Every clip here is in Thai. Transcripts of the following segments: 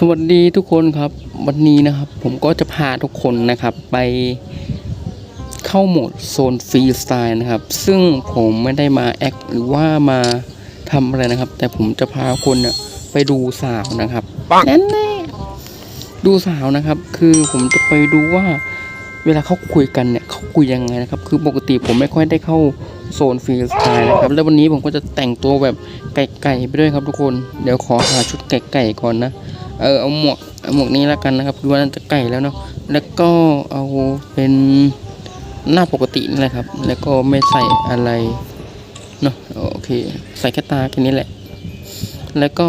สวัสดีทุกคนครับ วันนี้นะครับ ผมก็จะพาทุกคนนะครับ ไปเข้าโหมดโซนฟรีสไตล์นะครับ ซึ่งผมไม่ได้มาแอคหรือว่ามาทำอะไรนะครับ แต่ผมจะพาคนเนี่ยไปดูสาวนะครับนั่นแน่ดูสาวนะครับ คือผมจะไปดูว่าเวลาเขาคุยกันเนี่ยเขาคุยยังไงนะครับ คือปกติผมไม่ค่อยได้เข้าโซนฟรีสไตล์นะครับ แล้ววันนี้ผมก็จะแต่งตัวแบบไก่ๆไปด้วยครับทุกคน เดี๋ยวขอหาชุดไก่ๆก่อนนะ เออเอาหมวกเอาหมวกนี้แล้วกันนะครับดูว่าน่าจะไก่แล้วเนาะแล้วก็เอาเป็นหน้าปกตินี่แหละครับ แล้วก็ไม่ใส่อะไรเนาะโอเค ใส่แค่ตาแค่นี้แหละ แล้วก็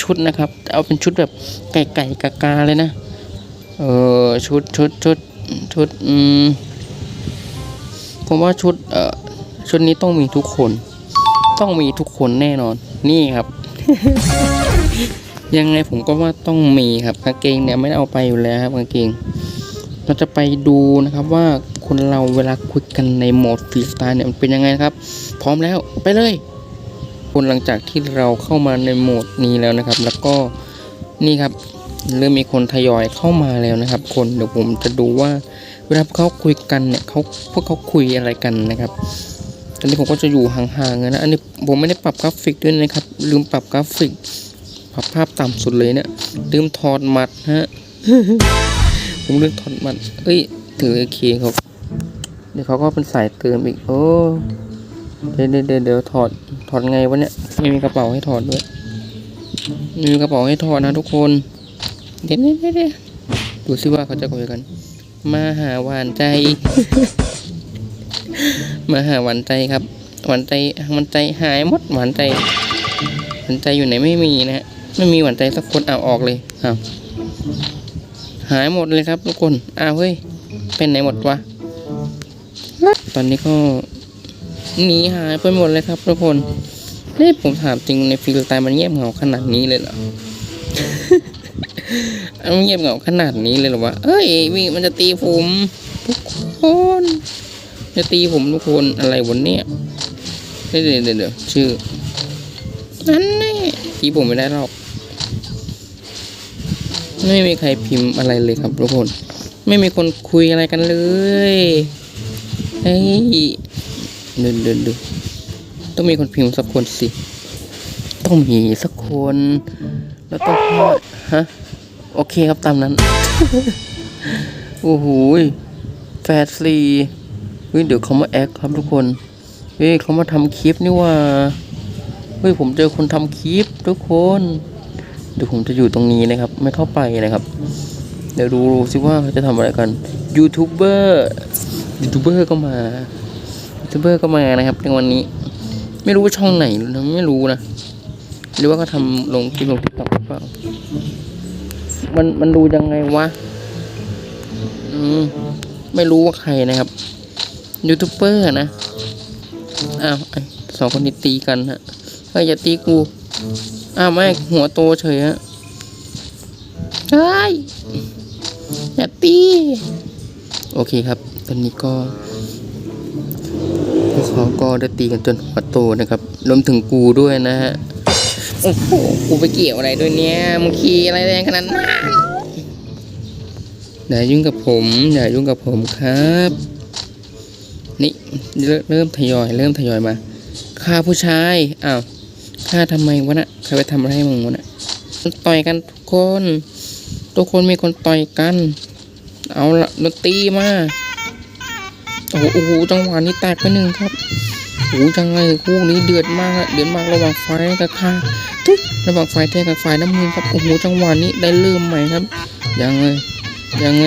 ชุดนะครับ เอาเป็นชุดแบบไก่ไก่กากาเลยนะเออชุดชุดชุดชุดอืมผมว่าชุดเอ่อชุดนี้ต้องมีทุกคน ต้องมีทุกคนแน่นอน นี่ครับ ยังไงผมก็ว่าต้องมีครับกางเกงเนี่ยไม่ได้เอาไปอยู่แล้วครับกางเกง เราจะไปดูนะครับว่าคนเราเวลาคุยกันในโหมดฟรีสไตล์เนี่ยมันเป็นยังไงครับ พร้อมแล้วไปเลยคนหลังจากที่เราเข้ามาในโหมดนี้แล้วนะครับ แล้วก็นี่ครับเริ่มมีคนทยอยเข้ามาแล้วนะครับ คนเดี๋ยวผมจะดูว่าเวลาเขาคุยกันเนี่ยเขาพวกเขาคุยอะไรกันนะครับตอนนี้ผมก็จะอยู่ห่างๆนะอันนี้ผมไม่ได้ปรับกราฟิกด้วยนะครับ ลืมปรับกราฟิก ปรับภาพต่ำสุดเลยเนี่ยลืมถอดหมัดฮะ ผมลืมถอดหมัด เอ้ย ถือโอเคครับเดี๋ยวเขาก็เป็นสายเติมอีก โอ้ เดี๋ยวเดี๋ยวเดี๋ยวถอด ถอดไงวะเนี่ย ไม่มีกระเป๋าให้ถอดด้วยมีกระเป๋าให้ถอดนะทุกคน เดี๋ยวเดี๋ยวเดี๋ยวเดี๋ยวดูซิว่าเขาจะคุยกัน มาหาหวานใจ มาหาหวานใจครับ หวานใจ หวานใจหายหมด หวานใจ หวานใจอยู่ไหนไม่มีนะฮะ ไม่มีหวานใจสักคนเอาออกเลยอ้าวหายหมดเลยครับทุกคนอ้าวเฮ้ยเป็นไหนหมดวะตอนนี้ก็หนีหายไปหมดเลยครับทุกคนนี่ผมถามจริงในฟิลตล์มันเงียบเหงาขนาดนี้เลยเหรอมันเงียบเหงาขนาดนี้เลยหรอวะเอ้ยวิ่งมันจะตีผมทุกคนจะตีผมทุกคนอะไรวันเนี้ยเดี๋ยวเดี๋ยวชื่อนั่นแน่ที่ผมไม่ได้หรอก ไม่มีใครพิมพ์อะไรเลยครับทุกคน ไม่มีคนคุยอะไรกันเลยเฮ้ยเดินเดินดูต้องมีคนพิมพ์สักคนสิ ต้องมีสักคน แล้วต้องพอดฮะ โอเคครับตามนั้น โอ้โหแฟดซีเฮ้ยเดี๋ยวเขามาแอคครับทุกคน เฮ้ยเขามาทำคลิปนี่ว่า เฮ้ยผมเจอคนทำคลิปทุกคน เดี๋ยวผมจะอยู่ตรงนี้นะครับ ไม่เข้าไปนะครับ เดี๋ยวดูสิว่าเขาจะทำอะไรกันยูทูบเบอร์ยูทูบเบอร์ก็มายูทูบเบอร์ก็มานะครับในวันนี้ ไม่รู้ว่าช่องไหนนะไม่รู้นะหรือว่าเขาทำลงคลิปลงทิกตอกหรือเปล่ามันมันดูยังไงวะอืมไม่รู้ว่าใครนะครับยูทูบเบอร์นะอ้าวสองคนนี้ตีกันฮะเฮ้ยอย่าตีกู อ้าวแม่หัวโตเฉยฮะเฮ้ยอย่าตีโอเคครับ ตอนนี้ก็พวกเขาก็ได้ตีกันจนหัวโตนะครับรวมถึงกูด้วยนะฮะ โอ้โห กูไปเกี่ยวอะไรด้วยเนี่ยมึงขี่อะไรแรงขนาดนั้นอย่ายุ่งกับผม อย่ายุ่งกับผมครับ นี่เริ่มเริ่มทยอย เริ่มทยอยมาฆ่าผู้ชาย อ้าว ฆ่าทำไมวะน่ะใครไปทำอะไรให้มึงวะน่ะต่อยกันทุกคน ทุกคนมีคนต่อยกัน เอาละดนตรีมาโอ้โหจังหวะนี้แตกไปหนึ่งครับโอ้โหจังไงคู่นี้เดือดมากอะเดือดมากระหว่างไฟกับข้าทุกระหว่างไฟแท้กับไฟน้ำมือครับโอ้โหจังหวะนี้ได้เริ่มใหม่ครับยังไงยังไง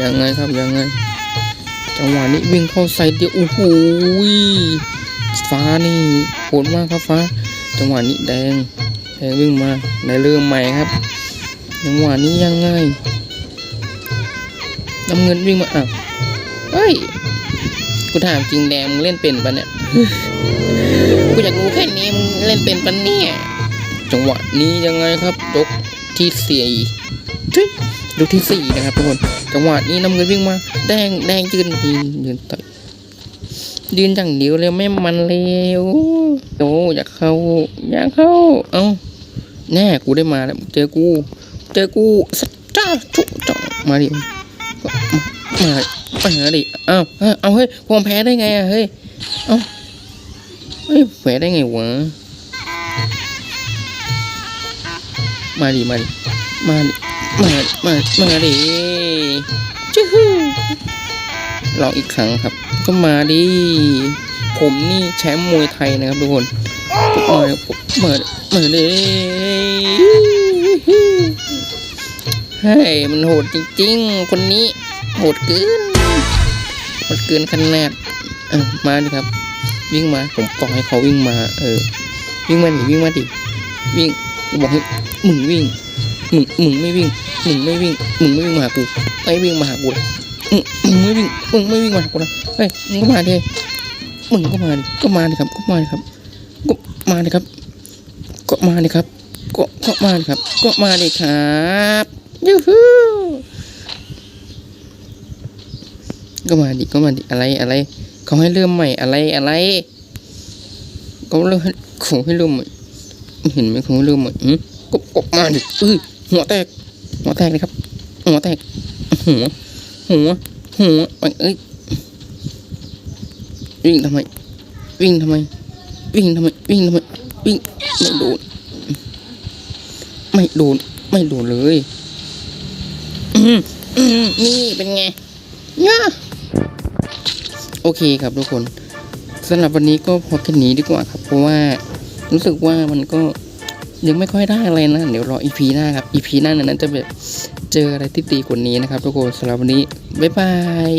ยังไงครับยังไงจังหวะนี้วิ่งเข้าใส่เดียวโอ้โห ฟ้านี่โหดมากครับฟ้า จังหวะนี้แดงแดงวิ่งมาได้เริ่มใหม่ครับ จังหวะนี้ยังไงน้ำเงินวิ่งมาอะเฮ้ยกูถามจริงแดงมึงเล่นเป็นปะเนี่ยกูอยากรู้แค่นี้มึงเล่นเป็นปะเนี่ยจังหวะนี้ยังไงครับยกที่สี่ทุยยกที่สี่นะครับทุกคนจังหวะนี้น้ำเงินวิ่งมา แดงแดงยืนยืนยืนต่อย ยืนอย่างเดียวเลยไม่มันเร็วโอ้อยากเข้าอยากเข้า เอาแน่กูได้มาแล้วเจอกู เจอกูสัจจ้าจุจ่อมาดิมามามาดิอ้าวอ้าเอาเฮ้ยผมแพ้ได้ไงอะเฮ้ยเอ้าเฮ้ยแพ้ได้ไงวะมาดิมาดิมาดิมามามาดิจู้ฮู้ ลองอีกครั้งครับ ก็มาดิผมนี่แชมป์มวยไทยนะครับทุกคนมามามาดิดเลยเฮ้ยมันโหดจริงๆ คนนี้โหดเกินโหดเกินขนาดเออมาดิครับ วิ่งมาผมบอกให้เขาวิ่งมา เออ วิ่งมาดิวิ่งมาดิวิ่งบอกให้มึงวิ่งมึงมึงไม่วิ่งมึงไม่วิ่งมึงไม่วิ่งมาหากูไม่วิ่งมาหากู เลยมึงมึงไม่วิ่งมึงไม่วิ่งมาหากูนะเฮ้ยมึงก็มาดิมึงก็มาดิก็มาดิครับก็มาดิครับก็มาดิครับก็มาดิครับก็ก็มาดิครับก็มาดิครับยูฮูก็มาดิก็มาดิอะไรอะไรเขาให้เริ่มใหม่อะไรอะไรเขาเริ่มให้เขาให้เริ่มใหม่เห็นไหมเขาให้เริ่มใหม่อืมก็ก็มาดิอือหัวแตกหัวแตกเลยครับหัวแตกหัว หัวหัวไปเอ้ยวิ่งทำไม วิ่งทำไม วิ่งทำไม วิ่งทำไม วิ่งไม่โดน ไม่โดน ไม่โดนเลยนี่เป็นไงเนี่ยโอเคครับทุกคนสำหรับวันนี้ก็พอแค่นี้ดีกว่าครับ เพราะว่ารู้สึกว่ามันก็ยังไม่ค่อยได้อะไรนะ เดี๋ยวรออีพีหน้าครับอีพีหน้านั้นจะแบบ เจออะไรที่ดีกว่านี้นะครับทุกคนสำหรับวันนี้บ๊ายบาย